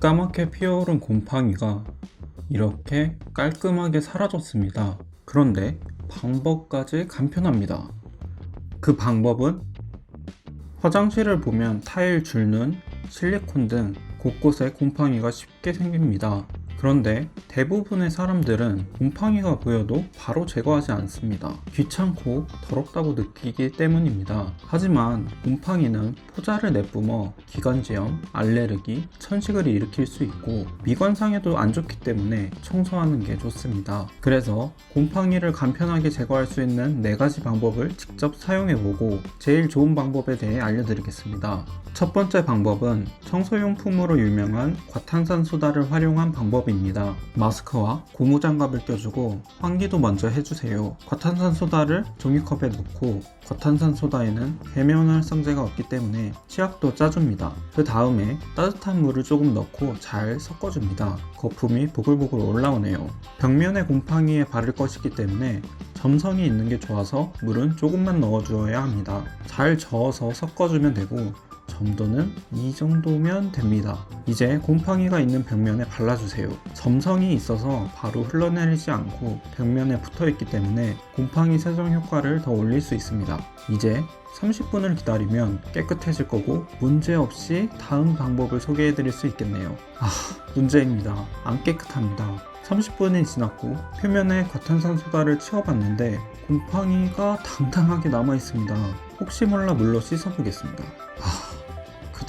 새까맣게 피어오른 곰팡이가 이렇게 깔끔하게 사라졌습니다. 그런데 방법까지 간편합니다. 그 방법은 화장실을 보면 타일 줄눈, 실리콘 등 곳곳에 곰팡이가 쉽게 생깁니다. 그런데 대부분의 사람들은 곰팡이가 보여도 바로 제거하지 않습니다. 귀찮고 더럽다고 느끼기 때문입니다. 하지만 곰팡이는 포자를 내뿜어 기관지염, 알레르기, 천식을 일으킬 수 있고 미관상에도 안 좋기 때문에 청소하는 게 좋습니다. 그래서 곰팡이를 간편하게 제거할 수 있는 네 가지 방법을 직접 사용해보고 제일 좋은 방법에 대해 알려드리겠습니다. 첫 번째 방법은 청소용품으로 유명한 과탄산 소다를 활용한 방법입니다. 마스크와 고무장갑을 껴주고 환기도 먼저 해주세요. 과탄산소다를 종이컵에 넣고 과탄산소다에는 계면활성제가 없기 때문에 치약도 짜줍니다. 그 다음에 따뜻한 물을 조금 넣고 잘 섞어줍니다. 거품이 보글보글 올라오네요. 벽면에 곰팡이에 바를 것이기 때문에 점성이 있는 게 좋아서 물은 조금만 넣어주어야 합니다. 잘 저어서 섞어주면 되고 점도는 이 정도면 됩니다. 이제 곰팡이가 있는 벽면에 발라주세요. 점성이 있어서 바로 흘러내리지 않고 벽면에 붙어 있기 때문에 곰팡이 세정 효과를 더 올릴 수 있습니다. 이제 30분을 기다리면 깨끗해질 거고 문제없이 다음 방법을 소개해 드릴 수 있겠네요. 아, 문제입니다. 안 깨끗합니다. 30분이 지났고 표면에 과탄산소다를 치워봤는데 곰팡이가 당당하게 남아 있습니다. 혹시 몰라 물로 씻어보겠습니다.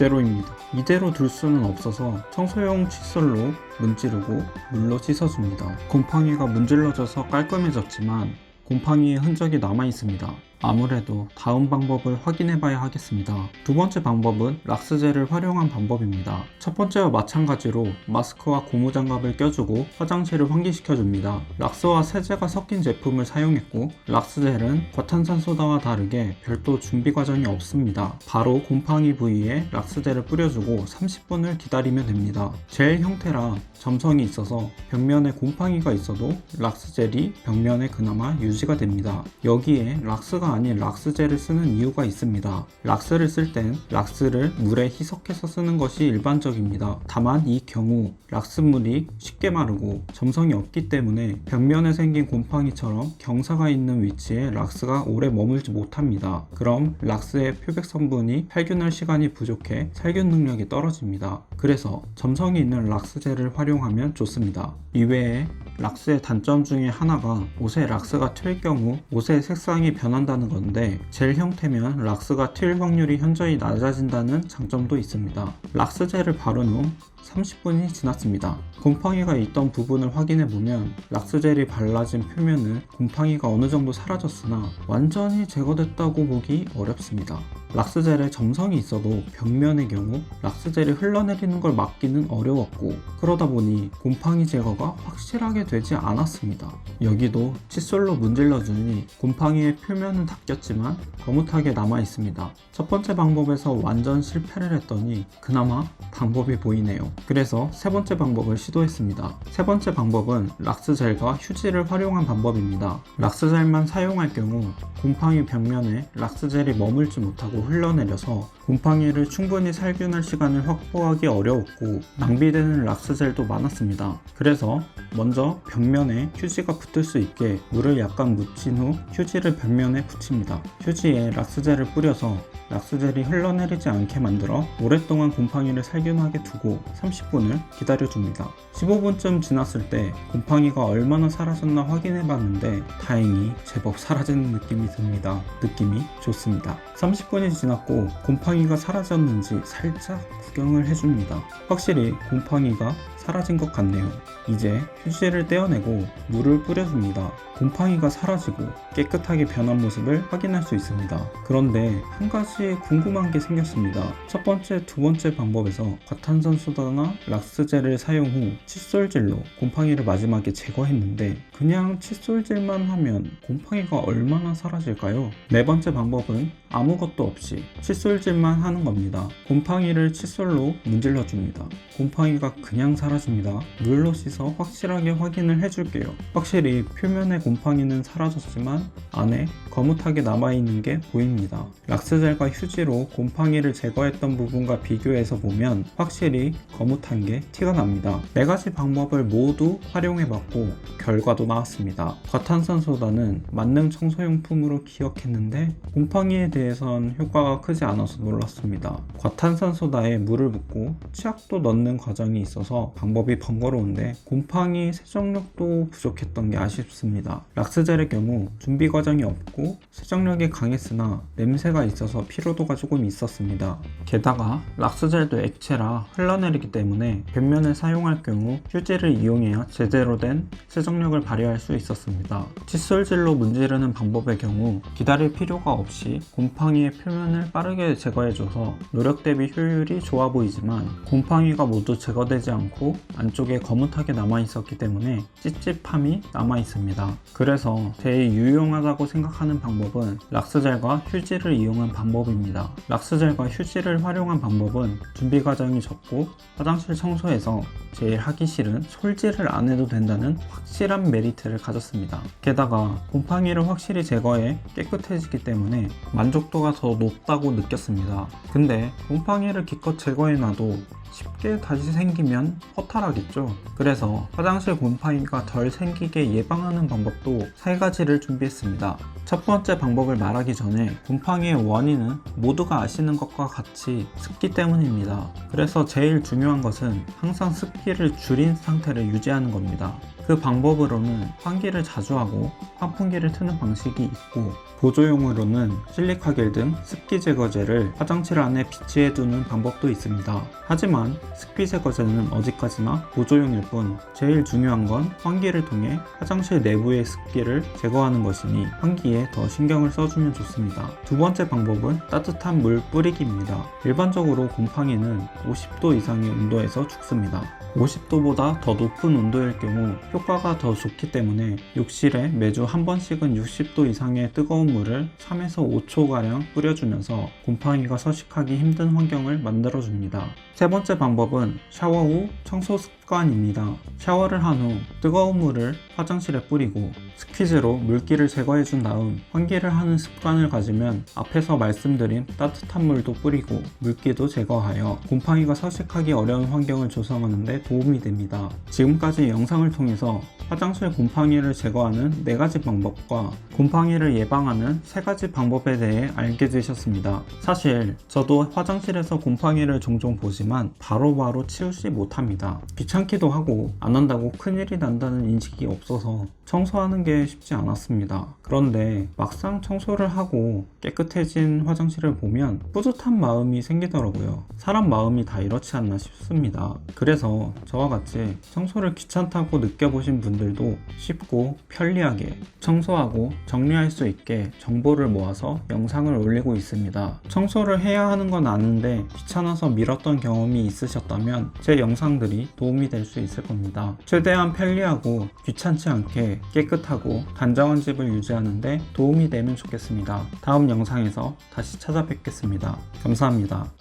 아, 그대로입니다. 이대로 둘 수는 없어서 청소용 칫솔로 문지르고 물로 씻어줍니다. 곰팡이가 문질러져서 깔끔해졌지만 곰팡이의 흔적이 남아 있습니다. 아무래도 다음 방법을 확인해 봐야 하겠습니다. 두 번째 방법은 락스젤을 활용한 방법입니다. 첫 번째와 마찬가지로 마스크와 고무장갑을 껴주고 화장실을 환기시켜 줍니다. 락스와 세제가 섞인 제품을 사용했고 락스젤은 과탄산소다와 다르게 별도 준비 과정이 없습니다. 바로 곰팡이 부위에 락스젤을 뿌려주고 30분을 기다리면 됩니다. 젤 형태라 점성이 있어서 벽면에 곰팡이가 있어도 락스젤이 벽면에 그나마 유지가 됩니다. 여기에 락스가 아닌 락스젤을 쓰는 이유가 있습니다. 락스를 쓸 땐 락스를 물에 희석해서 쓰는 것이 일반적입니다. 다만 이 경우 락스물이 쉽게 마르고 점성이 없기 때문에 벽면에 생긴 곰팡이처럼 경사가 있는 위치에 락스가 오래 머물지 못합니다. 그럼 락스의 표백 성분이 살균할 시간이 부족해 살균 능력이 떨어집니다. 그래서 점성이 있는 락스젤을 활용하면 좋습니다. 이외에 락스의 단점 중에 하나가 옷에 락스가 튈 경우 옷의 색상이 변 한다는 건데 젤 형태면 락스가 튈 확률이 현저히 낮아진다는 장점도 있습니다. 락스 젤을 바른 후 30분이 지났습니다. 곰팡이가 있던 부분을 확인해 보면 락스젤이 발라진 표면은 곰팡이가 어느 정도 사라졌으나 완전히 제거됐다고 보기 어렵습니다. 락스젤에 점성이 있어도 벽면의 경우 락스젤이 흘러내리는 걸 막기는 어려웠고 그러다 보니 곰팡이 제거가 확실하게 되지 않았습니다. 여기도 칫솔로 문질러 주니 곰팡이의 표면은 닦였지만 거뭇하게 남아 있습니다. 첫 번째 방법에서 완전 실패를 했더니 그나마 방법이 보이네요. 그래서 세 번째 방법을 시도했습니다. 세 번째 방법은 락스 젤과 휴지를 활용한 방법입니다. 락스 젤만 사용할 경우 곰팡이 벽면에 락스 젤이 머물지 못하고 흘러내려서 곰팡이를 충분히 살균할 시간을 확보하기 어려웠고 낭비되는 락스 젤도 많았습니다. 그래서 먼저 벽면에 휴지가 붙을 수 있게 물을 약간 묻힌 후 휴지를 벽면에 붙 입니다. 휴지에 락스젤을 뿌려서 락스젤이 흘러내리지 않게 만들어 오랫동안 곰팡이를 살균하게 두고 30분을 기다려줍니다. 15분쯤 지났을 때 곰팡이가 얼마나 사라졌나 확인해 봤는데 다행히 제법 사라지는 느낌이 듭니다. 느낌이 좋습니다. 30분이 지났고 곰팡이가 사라졌는지 살짝 구경을 해줍니다. 확실히 곰팡이가 사라진 것 같네요. 이제 휴지를 떼어내고 물을 뿌려줍니다. 곰팡이가 사라지고 깨끗하게 변한 모습을 확인할 수 있습니다. 그런데 한 가지 궁금한 게 생겼습니다. 첫 번째, 두 번째 방법에서 과탄산 소다나 락스젤을 사용 후 칫솔질로 곰팡이를 마지막에 제거했는데 그냥 칫솔질만 하면 곰팡이가 얼마나 사라질까요? 네 번째 방법은 아무것도 없이 칫솔질만 하는 겁니다. 곰팡이를 칫솔로 문질러 줍니다. 곰팡이가 그냥 사라집니다. 물로 씻어 확실하게 확인을 해줄게요. 확실히 표면의 곰팡이는 사라졌지만 안에 거뭇하게 남아있는 게 보입니다. 락스젤과 휴지로 곰팡이를 제거했던 부분과 비교해서 보면 확실히 거뭇한 게 티가 납니다. 네 가지 방법을 모두 활용해봤고 결과도 나왔습니다. 과탄산소다는 만능 청소용품으로 기억했는데 곰팡이에 대해선 효과가 크지 않아서 놀랐습니다. 과탄산소다에 물을 붓고 치약도 넣는 과정이 있어서 방법이 번거로운데 곰팡이 세정력도 부족했던 게 아쉽습니다. 락스젤의 경우 준비 과정이 없고 세정력이 강했으나 냄새가 있어서 피로도가 조금 있었습니다. 게다가 락스젤도 액체라 흘러내리기 때문에 벽면을 사용할 경우 휴지를 이용해야 제대로 된 세정력을 발휘할 수 있었습니다. 칫솔질로 문지르는 방법의 경우 기다릴 필요가 없이 곰팡이의 표면을 빠르게 제거해줘서 노력 대비 효율이 좋아 보이지만 곰팡이가 모두 제거되지 않고 안쪽에 거뭇하게 남아있었기 때문에 찝찝함이 남아있습니다. 그래서 제일 유용하다고 생각하는 방법은 락스젤과 휴지를 이용한 방법입니다. 락스젤과 휴지를 활용한 방법은 준비 과정이 적고 화장실 청소에서 제일 하기 싫은 솔질을 안 해도 된다는 확실한 메리트를 가졌습니다. 게다가 곰팡이를 확실히 제거해 깨끗해지기 때문에 만족도가 더 높다고 느꼈습니다. 근데 곰팡이를 기껏 제거해놔도 쉽게 다시 생기면 허탈하겠죠. 그래서 화장실 곰팡이가 덜 생기게 예방하는 방법도 세 가지를 준비했습니다. 첫 번째 방법을 말하기 전에 곰팡이의 원인은 모두가 아시는 것과 같이 습기 때문입니다. 그래서 제일 중요한 것은 항상 습기를 줄인 상태를 유지하는 겁니다. 그 방법으로는 환기를 자주 하고 환풍기를 트는 방식이 있고 보조용으로는 실리카겔 등 습기 제거제를 화장실 안에 비치해 두는 방법도 있습니다. 하지만 습기 제거제는 어디까지나 보조용일 뿐 제일 중요한 건 환기를 통해 화장실 내부의 습기를 제거하는 것이니 환기에 더 신경을 써주면 좋습니다. 두 번째 방법은 따뜻한 물 뿌리기입니다. 일반적으로 곰팡이는 50도 이상의 온도에서 죽습니다. 50도보다 더 높은 온도일 경우 효과가 더 좋기 때문에 욕실에 매주 한 번씩은 60도 이상의 뜨거운 물을 3에서 5초가량 뿌려주면서 곰팡이가 서식하기 힘든 환경을 만들어줍니다. 세 번째 방법은 샤워 후 청소 습관입니다. 샤워를 한 후 뜨거운 물을 화장실에 뿌리고 스퀴즈로 물기를 제거해 준 다음 환기를 하는 습관을 가지면 앞에서 말씀드린 따뜻한 물도 뿌리고 물기도 제거하여 곰팡이가 서식하기 어려운 환경을 조성하는 데 도움이 됩니다. 지금까지 영상을 통 해서 화장실 곰팡이를 제거하는 4가지 방법과 곰팡이를 예방하는 3가지 방법에 대해 알게 되셨습니다. 사실 저도 화장실에서 곰팡이를 종종 보지만 바로바로 치우지 못합니다. 귀찮기도 하고 안 한다고 큰일이 난다는 인식이 없어서 청소하는 게 쉽지 않았습니다. 그런데 막상 청소를 하고 깨끗해진 화장실을 보면 뿌듯한 마음이 생기더라고요. 사람 마음이 다 이렇지 않나 싶습니다. 그래서 저와 같이 청소를 귀찮다고 느껴보신 분들도 쉽고 편리하게 청소하고 정리할 수 있게 정보를 모아서 영상을 올리고 있습니다. 청소를 해야 하는 건 아는데 귀찮아서 미뤘던 경험이 있으셨다면 제 영상들이 도움이 될 수 있을 겁니다. 최대한 편리하고 귀찮지 않게 깨끗하고 단정한 집을 유지하는데 도움이 되면 좋겠습니다. 다음 영상에서 다시 찾아뵙겠습니다. 감사합니다.